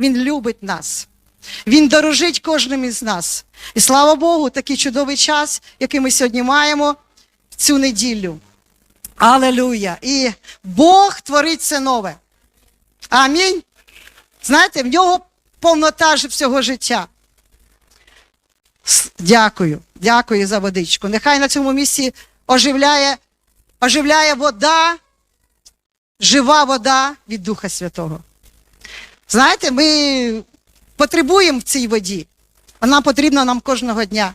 Він любить нас. Він дорожить кожним із нас. І слава Богу, такий чудовий час, який ми сьогодні маємо в цю неділю. Алелуя! І Бог творить це нове. Амінь. Знаєте, в нього повнота ж всього життя. Дякую, дякую за водичку. Нехай на цьому місці оживляє, оживляє вода, жива вода від Духа Святого. Знаєте, ми потребуємо в цій воді. Вона потрібна нам кожного дня.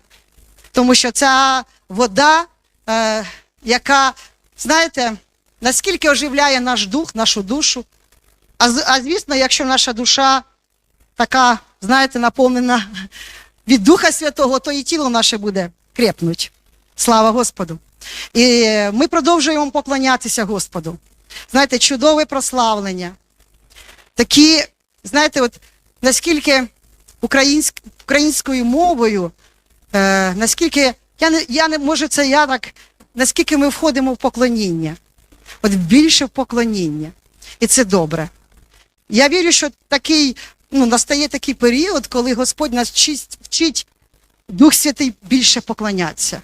Тому що ця вода, е, яка, знаєте, наскільки оживляє наш дух, нашу душу. А, а звісно, якщо наша душа така, знаєте, наповнена від Духа Святого, то і тіло наше буде крепнуть. Слава Господу. І ми продовжуємо поклонятися Господу. Знаєте, чудове прославлення. Такі, знаєте, от наскільки українськ, українською мовою, е, наскільки, я не, я не може, це я так, наскільки ми входимо в поклоніння. От більше в поклоніння. І це добре. Я вірю, що такий, ну, настає такий період, коли Господь нас вчить, вчить Дух Святий більше поклонятися,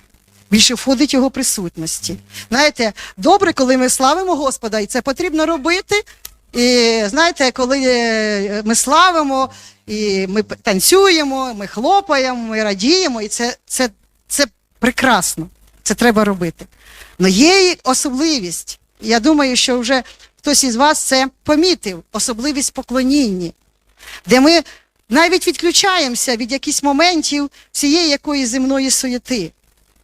більше входить його присутності. Знаєте, добре, коли ми славимо Господа, і це потрібно робити. І знаєте, коли е, ми славимо, і ми танцюємо, ми хлопаємо, ми радіємо, і це, це, це прекрасно. Це треба робити. Але є особливість. Я думаю, що вже хтось із вас це помітив, особливість поклоніння, де ми навіть відключаємося від якихось моментів всієї якоїсь земної суєти.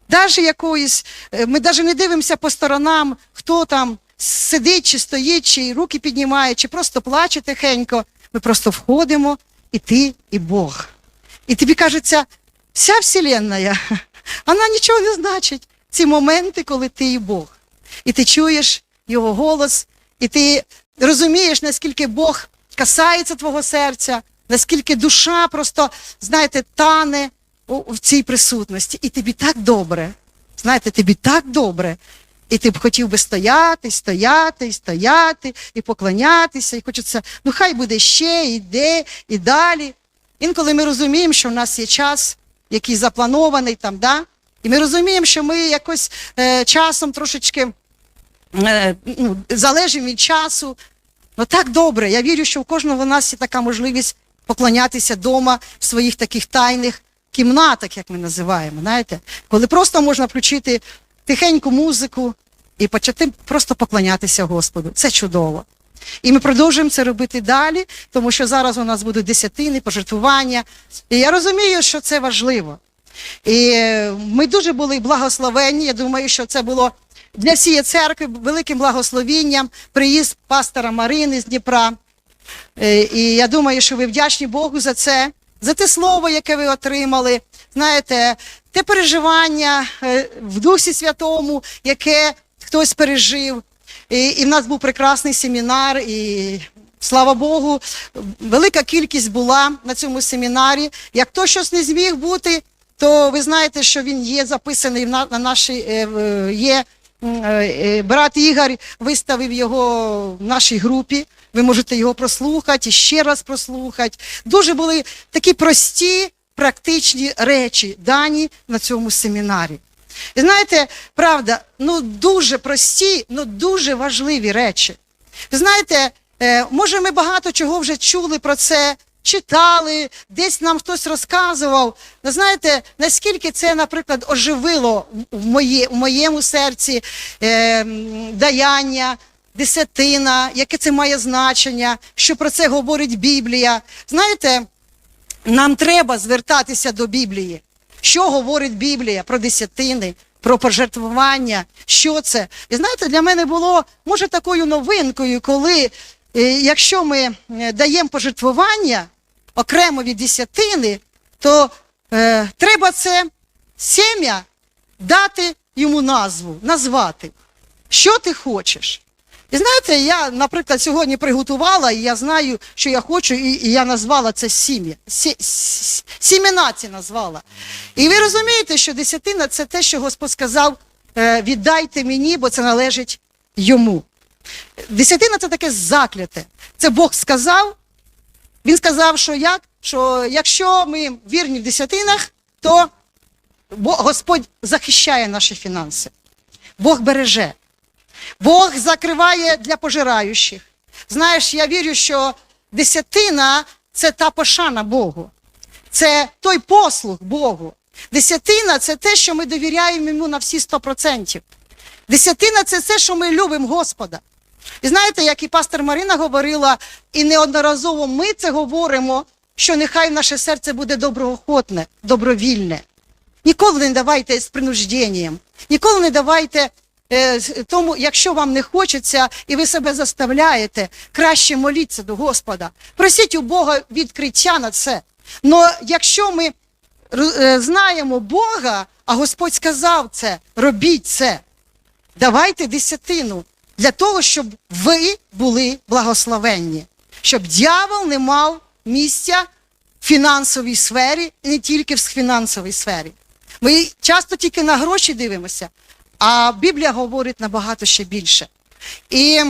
Даже якоїсь, е, ми навіть не дивимося по сторонам, хто там сидить, чи стоїть, чи руки піднімає, чи просто плаче тихенько. Ми просто входимо, і ти, і Бог. І тобі кажеться, вся вселенная, вона нічого не значить. Ці моменти, коли ти і Бог. І ти чуєш його голос, і ти розумієш, наскільки Бог касається твого серця, наскільки душа просто, знаєте, тане в цій присутності. І тобі так добре. Знаєте, тобі так добре. І ти б хотів би стояти, стояти, і стояти, і поклонятися, і хочеться, ну хай буде ще, і йде, і далі. Інколи ми розуміємо, що в нас є час, який запланований там, да? і ми розуміємо, що ми якось е, часом трошечки е, ну, залежимо від часу. Ну так добре. Я вірю, що у кожного з нас є така можливість поклонятися вдома в своїх таких тайних кімнатах, як ми називаємо. Знаєте, коли просто можна включити тихеньку музику і почати просто поклонятися Господу. Це чудово. І ми продовжуємо це робити далі, тому що зараз у нас будуть десятини, пожертвування. І я розумію, що це важливо. І ми дуже були благословенні. Я думаю, що це було для всієї церкви великим благословінням. Приїзд пастора Марини з Дніпра. Е, І я думаю, що ви вдячні Богу за це, за те слово, яке ви отримали. Знаєте, те переживання е, в Дусі Святому, яке хтось пережив. І, і в нас був прекрасний семінар, і слава Богу, велика кількість була на цьому семінарі. Як хто щось не зміг бути, то ви знаєте, що він є записаний на, на нашій е, в- є. Е, е, Брат Ігор виставив його в нашій групі. Ви можете його прослухати ще раз прослухати. Дуже були такі прості, практичні речі дані на цьому семінарі. І знаєте, правда, ну дуже прості, ну дуже важливі речі. Ви знаєте, е, може, ми багато чого вже чули про це, читали, десь нам хтось розказував. Ви знаєте, наскільки це, наприклад, оживило в, моє, в моєму серці е, даяння, десятина, яке це має значення, що про це говорить Біблія. Знаєте, нам треба звертатися до Біблії. Що говорить Біблія про десятини, про пожертвування? Що це? І знаєте, для мене було може такою новинкою, коли е, якщо ми е, даємо пожертвування окремо від десятини, то е, треба це сім'я дати йому назву, назвати. Що ти хочеш? І знаєте, я, наприклад, сьогодні приготувала, і я знаю, що я хочу, і, і я назвала це сім'я. Сі, сі- ці назвала. І ви розумієте, що десятина це те, що Господь сказав: е, віддайте мені, бо це належить йому. Десятина це таке закляте. Це Бог сказав, Він сказав, що як? Що якщо ми вірні в десятинах, то Господь захищає наші фінанси. Бог береже. Бог закриває для пожираючих. Знаєш, я вірю, що десятина це та пошана Богу. Це той послуг Богу. Десятина це те, що ми довіряємо йому на всі 100%. Десятина це те, що ми любимо Господа. І знаєте, як і пастор Марина говорила, і неодноразово ми це говоримо, що нехай наше серце буде доброохотне, добровільне. Ніколи не давайте з принужденням, ніколи не давайте е, тому, якщо вам не хочеться і ви себе заставляєте, краще моліться до Господа. Просіть у Бога відкриття на це. Но якщо ми е, знаємо Бога, а Господь сказав це, робіть це, давайте десятину для того, щоб ви були благословенні, щоб дьявол не мав місця в фінансовій сфері, і не тільки в фінансовій сфері. Ми часто тільки на гроші дивимося, а Біблія говорить набагато ще більше. І,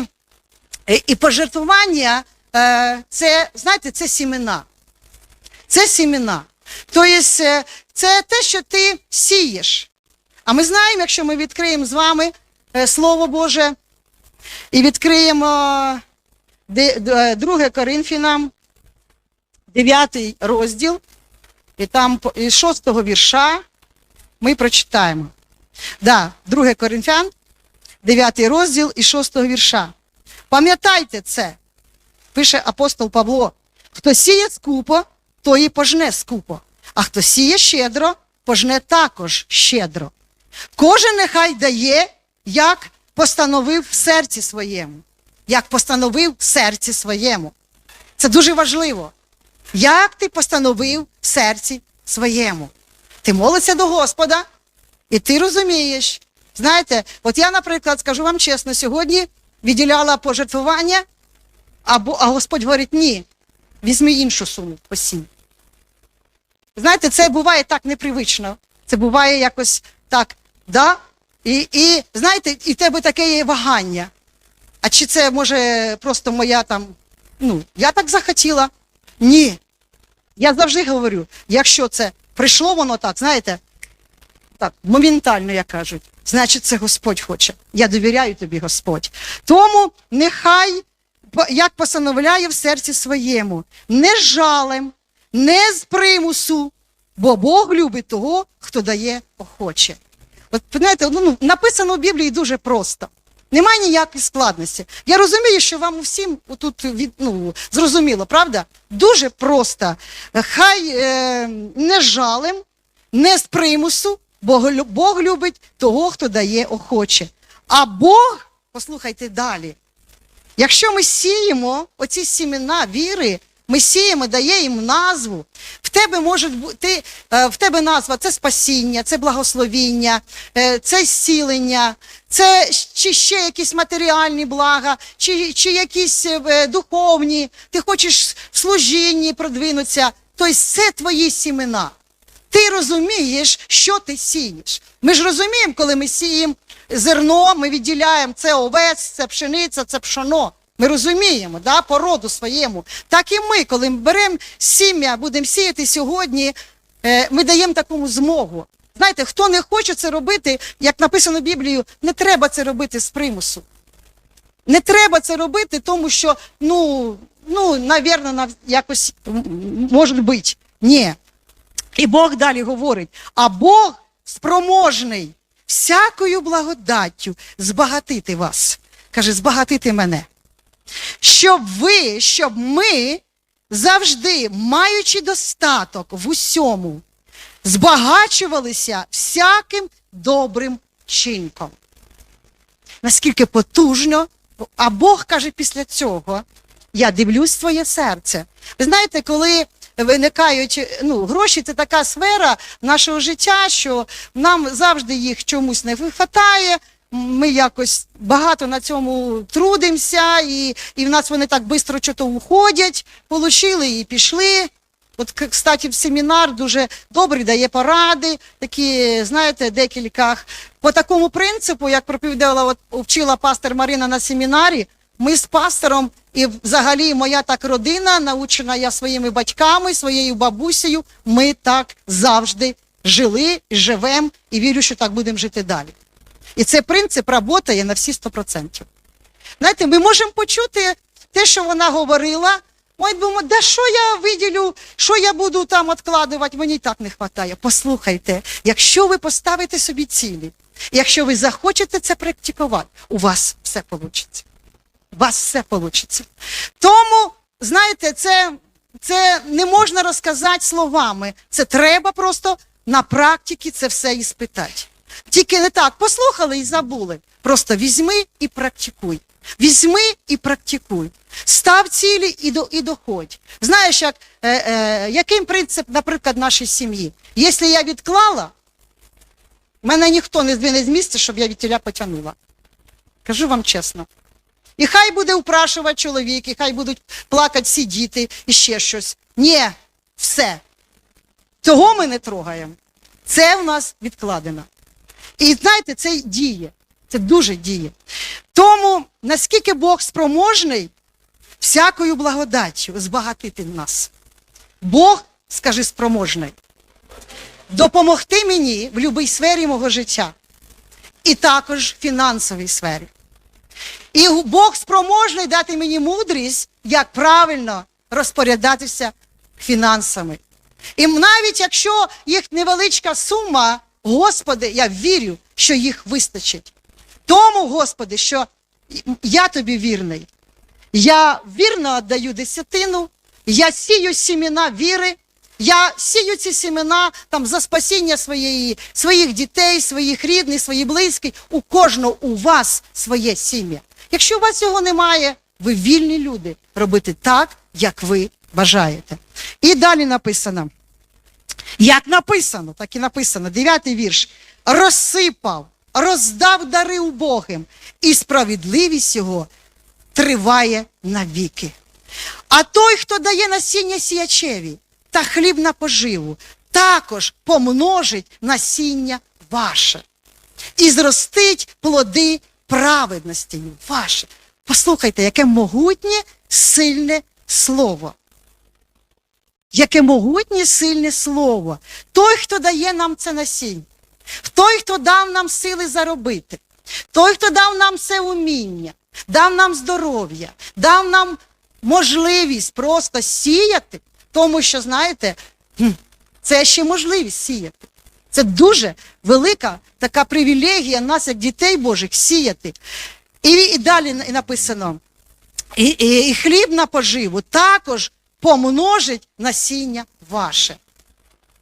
і, пожертвування е, це, знаєте, це сімена. Це сімена. Тобто, е, це те, що ти сієш. А ми знаємо, якщо ми відкриємо з вами е, Слово Боже і відкриємо 2 Коринфянам, 9 розділ, і там із 6 вірша ми прочитаємо. Да, 2 Коринфян, 9 розділ і 6 вірша. Пам'ятайте це, пише апостол Павло. Хто сіє скупо, той і пожне скупо. А хто сіє щедро, пожне також щедро. Кожен нехай дає, як постановив в серці своєму. Як постановив в серці своєму. Це дуже важливо. Як ти постановив в серці своєму? Ти молишся до Господа, і ти розумієш. Знаєте, от я, наприклад, скажу вам чесно, сьогодні відділяла пожертвування, а, Господь говорить, ні, візьми іншу суму посінь. Знаєте, це буває так непривично. Це буває якось так, да? І, і знаєте, і в тебе таке є вагання. А чи це може просто моя там, ну, я так захотіла? Ні. Я завжди говорю, якщо це прийшло воно так, знаєте, так, моментально, як кажуть, значить, це Господь хоче. Я довіряю тобі, Господь. Тому нехай, як постановляє в серці своєму, не з жалем, не з примусу, бо Бог любить того, хто дає охоче. От знаєте, ну, ну, написано в Біблії дуже просто. Немає ніякої складності. Я розумію, що вам всім тут ну, зрозуміло, правда? Дуже просто. Хай е, не жалем, не з примусу, Бог, Бог любить того, хто дає охоче. А Бог, послухайте далі, якщо ми сіємо оці сімена віри, ми сіємо, дає їм назву. В тебе може бути е, в тебе назва це спасіння, це благословіння, е, це зцілення, це чи ще якісь матеріальні блага, чи, чи якісь е, духовні, ти хочеш в служінні продвинутися. Тобто це твої сімена. Ти розумієш, що ти сієш. Ми ж розуміємо, коли ми сіємо зерно, ми відділяємо це овець, це пшениця, це пшоно. Ми розуміємо, да, по своєму. Так і ми, коли ми беремо сім'я, будемо сіяти сьогодні, е, ми даємо такому змогу. Знаєте, хто не хоче це робити, як написано Біблією, не треба це робити з примусу. Не треба це робити, тому що, ну, ну, навірно, нав- якось може бути. Ні. І Бог далі говорить: а Бог спроможний всякою благодаттю збагатити вас. Каже, збагатити мене. Щоб ви, щоб ми завжди, маючи достаток в усьому, збагачувалися всяким добрим чинком. Наскільки потужно, а Бог каже після цього: я дивлюсь в твоє серце. Ви знаєте, коли виникають ну, гроші, це така сфера нашого життя, що нам завжди їх чомусь не вистачає. Ми якось багато на цьому трудимося, і, і в нас вони так швидко чого уходять, получили і пішли. От, кстати, в семінар дуже добрий дає поради, такі, знаєте, декілька. По такому принципу, як проповідала, от, вчила пастор Марина на семінарі, ми з пастором і взагалі моя так родина, научена я своїми батьками, своєю бабусею, ми так завжди жили, живемо і вірю, що так будемо жити далі. І цей принцип працює на всі 100%. Знаєте, ми можемо почути те, що вона говорила. Ой, думаю, да що я виділю, що я буду там відкладувати, мені і так не вистачає. Послухайте, якщо ви поставите собі цілі, якщо ви захочете це практикувати, у вас все вийде. У вас все вийде. Тому, знаєте, це, це не можна розказати словами. Це треба просто на практиці це все іспитати. Тільки не так, послухали і забули. Просто візьми і практикуй. Візьми і практикуй. Став цілі і, до, і доходь. Знаєш, як, е, е, яким принцип, наприклад, нашої сім'ї? Якщо я відклала, мене ніхто не здвине з місця, щоб я від тіля потягнула. Кажу вам чесно. І хай буде упрашувати чоловік, і хай будуть плакати всі діти і ще щось. Ні, все. Цього ми не трогаємо. Це в нас відкладено. І знаєте, це діє. Це дуже діє. Тому наскільки Бог спроможний всякою благодаттю збагатити нас. Бог, скажи, спроможний, допомогти мені в будь-якій сфері мого життя. І також в фінансовій сфері. І Бог спроможний дати мені мудрість, як правильно розпорядатися фінансами. І навіть якщо їх невеличка сума, Господи, я вірю, що їх вистачить. Тому, Господи, що я тобі вірний. Я вірно віддаю десятину, я сію сімена віри, я сію ці семена там за спасіння своєї, своїх дітей, своїх рідних, своїх близьких. У кожного у вас своє сім'я. Якщо у вас цього немає, ви вільні люди робити так, як ви бажаєте. І далі написано. Як написано, так і написано, дев'ятий вірш. Розсипав, роздав дари убогим, і справедливість його триває навіки. А той, хто дає насіння сіячеві та хліб на поживу, також помножить насіння ваше і зростить плоди праведності ваше. Послухайте, яке могутнє, сильне слово. Яке могутнє сильне слово. Той, хто дає нам це насіння, той, хто дав нам сили заробити, той, хто дав нам це уміння, дав нам здоров'я, дав нам можливість просто сіяти, тому що, знаєте, це ще можливість сіяти. Це дуже велика така привілегія нас, як дітей Божих, сіяти. І, і далі написано: і, і, і хліб на поживу також помножить насіння ваше.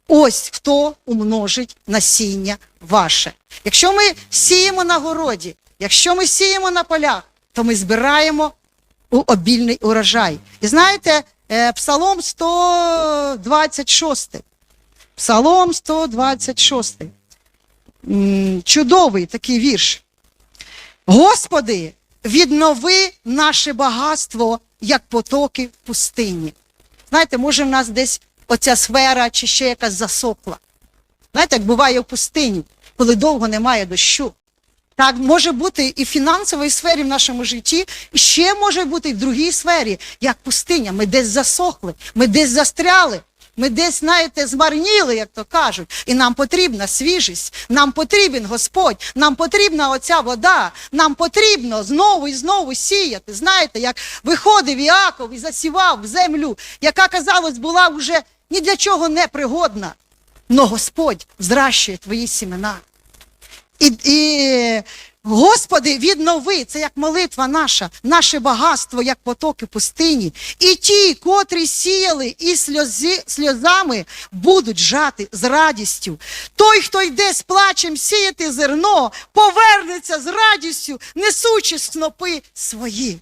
Ось хто умножить насіння ваше. Якщо ми сіємо на городі, якщо ми сіємо на полях, то ми збираємо обільний урожай. І знаєте, е, Псалом 126. Псалом 126. Чудовий такий вірш. Господи, віднови наше багатство, як потоки в пустині. Знаєте, може, в нас десь оця сфера чи ще якась засохла. Знаєте, як буває в пустині, коли довго немає дощу. Так може бути і в фінансовій сфері в нашому житті, і ще може бути і в другій сфері, як пустиня. Ми десь засохли, ми десь застряли, ми десь, знаєте, змарніли, як то кажуть. І нам потрібна свіжість, нам потрібен Господь, нам потрібна оця вода, нам потрібно знову і знову сіяти. Знаєте, як виходив Іаков і засівав в землю, яка, казалось, була вже ні для чого не пригодна. Но Господь зращує твої сімена. І, і Господи, віднови, це як молитва наша, наше багатство, як потоки пустині. І ті, котрі сіяли і сльози, сльозами, будуть жати з радістю. Той, хто йде з плачем сіяти зерно, повернеться з радістю, несучи снопи свої.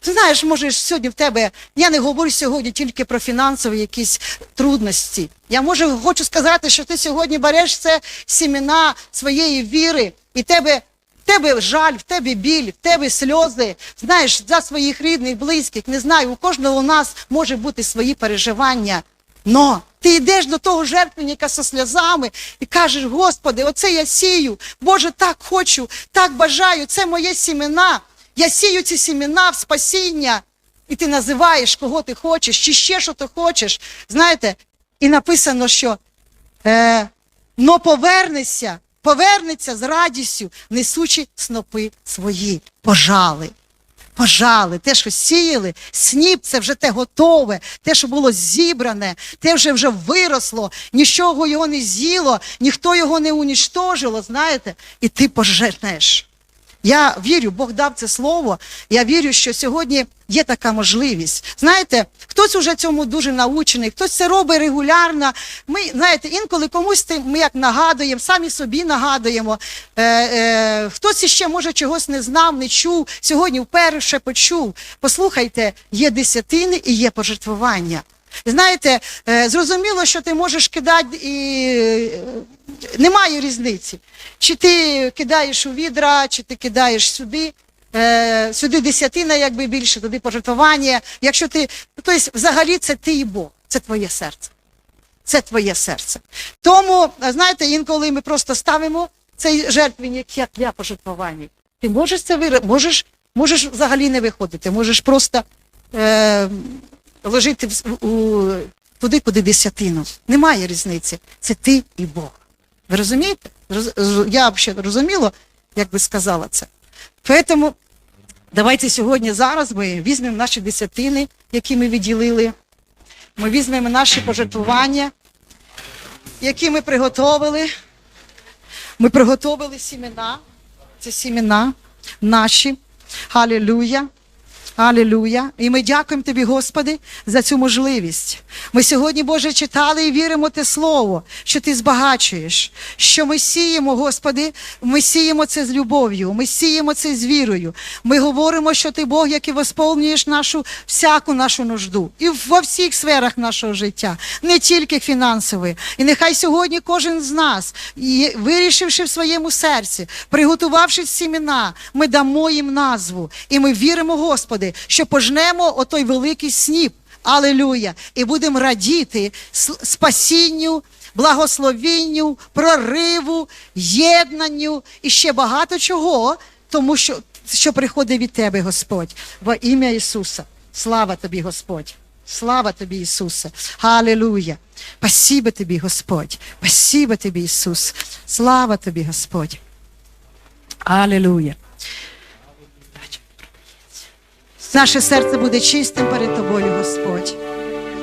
Ти знаєш, може, сьогодні в тебе, я не говорю сьогодні тільки про фінансові якісь трудності. Я можу, хочу сказати, що ти сьогодні береш це сімена своєї віри, і тебе, в тебе жаль, в тебе біль, в тебе сльози. Знаєш, за своїх рідних, близьких, не знаю, у кожного у нас може бути свої переживання. Но ти йдеш до того жертвенника зі сльозами і кажеш, Господи, оце я сію, Боже, так хочу, так бажаю, це моє сімена. Я сію ці сімена в спасіння і ти називаєш, кого ти хочеш, чи ще що ти хочеш. Знаєте, і написано, що е, но повернеться, повернеться з радістю, несучи снопи свої, пожали. Пожали, те, що сіяли, сніп це вже те готове, те, що було зібране, те вже вже виросло, нічого його не з'їло, ніхто його не уніштожило, знаєте, і ти поженеш. Я вірю, Бог дав це слово. Я вірю, що сьогодні є така можливість. Знаєте, хтось уже цьому дуже научений, хтось це робить регулярно. Ми, знаєте, інколи комусь ми як нагадуємо, самі собі нагадуємо. Е, е, хтось іще може чогось не знав, не чув. Сьогодні вперше почув. Послухайте, є десятини і є пожертвування. Знаєте, е, зрозуміло, що ти можеш кидати і е, немає різниці. Чи ти кидаєш у відра, чи ти кидаєш сюди. Е, сюди десятина, якби більше, туди пожертвування. Якщо ти, тобто, взагалі, це ти і Бог, це твоє серце. Це твоє серце. Тому, знаєте, інколи ми просто ставимо цей жертвенник як для пожертвування. Ти можеш це вир... можеш, можеш взагалі не виходити, можеш просто ложити в- у, туди, куди десятину. Немає різниці. Це ти і Бог. Ви розумієте? Роз- Я взагалі розуміло, як би сказала це. Тому давайте сьогодні зараз ми візьмемо наші десятини, які ми відділили. Ми візьмемо наші пожертвування, які ми приготовили. Ми приготовили сімена. Це сімена наші. Халілуя. Алілуя. І ми дякуємо тобі, Господи, за цю можливість. Ми сьогодні, Боже, читали і віримо те слово, що ти збагачуєш, що ми сіємо, Господи, ми сіємо це з любов'ю, ми сіємо це з вірою. Ми говоримо, що ти Бог, який восполнюєш нашу всяку нашу нужду і во всіх сферах нашого життя, не тільки фінансової. І нехай сьогодні кожен з нас, вирішивши в своєму серці, приготувавши сімена, ми дамо їм назву. І ми віримо, Господи, що пожнемо отой великий сніп. Алелюя! І будемо радіти спасінню, благословінню, прориву, єднанню і ще багато чого, тому що, що приходить від Тебе, Господь, во ім'я Ісуса. Слава тобі, Господь! Слава тобі, Ісусе! Аллилуйя! Спасибо тобі, Господь! Спасибо тобі, Ісус! Слава тобі, Господь! Аллилуйя! Наше серце буде чистим перед тобою, Господь.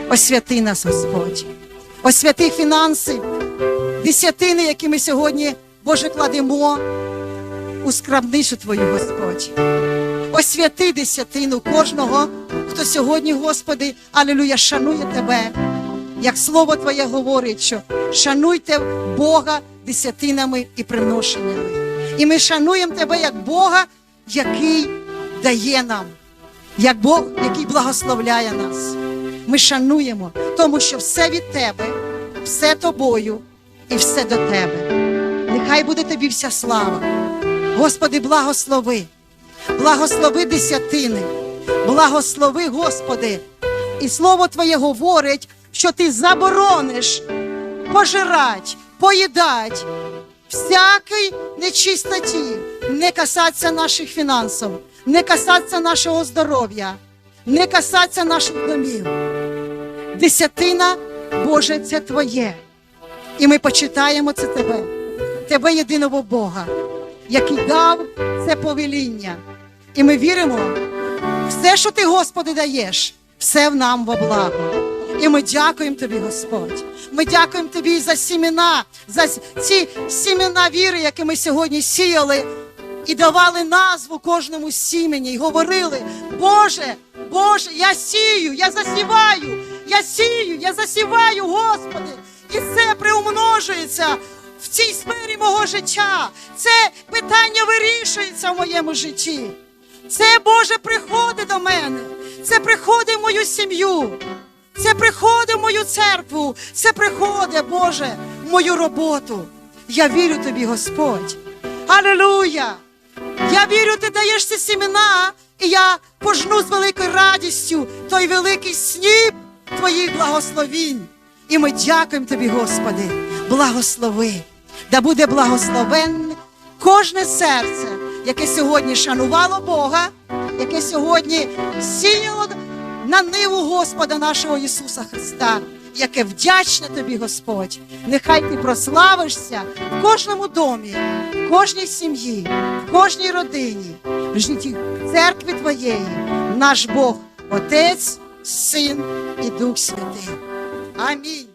Освяти нас, Господь. Освяти фінанси, десятини, які ми сьогодні, Боже, кладемо у скарбницю Твою, Господь. Освяти десятину кожного, хто сьогодні, Господи, алілуя, шанує Тебе. Як слово Твоє говорить, що шануйте Бога десятинами і приношеннями. І ми шануємо Тебе як Бога, який дає нам як Бог, який благословляє нас. Ми шануємо, тому що все від Тебе, все тобою і все до Тебе. Нехай буде тобі вся слава. Господи, благослови, благослови десятини, благослови, Господи. І слово Твоє говорить, що ти заборониш пожирать, поїдать всякій нечистоті, не касаться наших фінансів, не касаться нашого здоров'я, не касаться наших домів. Десятина, Боже, це Твоє. І ми почитаємо це Тебе, Тебе єдиного Бога, який дав це повеління. І ми віримо, все, що Ти, Господи, даєш, все в нам во благо. І ми дякуємо Тобі, Господь. Ми дякуємо Тобі за сімена, за ці сімена віри, які ми сьогодні сіяли, і давали назву кожному сімені, і говорили: Боже, Боже, я сію, я засіваю, я сію, я засіваю, Господи, і це приумножується в цій сфері мого життя. Це питання вирішується в моєму житті. Це Боже приходить до мене. Це приходить в мою сім'ю. Це приходить в мою церкву. Це приходить, Боже, в мою роботу. Я вірю тобі, Господь. Алілуя! Я вірю, ти даєш ці сімена, і я пожну з великою радістю той великий сніп твоїх благословінь. І ми дякуємо тобі, Господи, благослови, да буде благословенне кожне серце, яке сьогодні шанувало Бога, яке сьогодні сіяло на ниву Господа нашого Ісуса Христа, яке вдячне тобі, Господь. Нехай ти прославишся в кожному домі, в кожній сім'ї, в кожній родині, в житті церкви Твоєї, наш Бог, Отець, Син і Дух Святий. Амінь.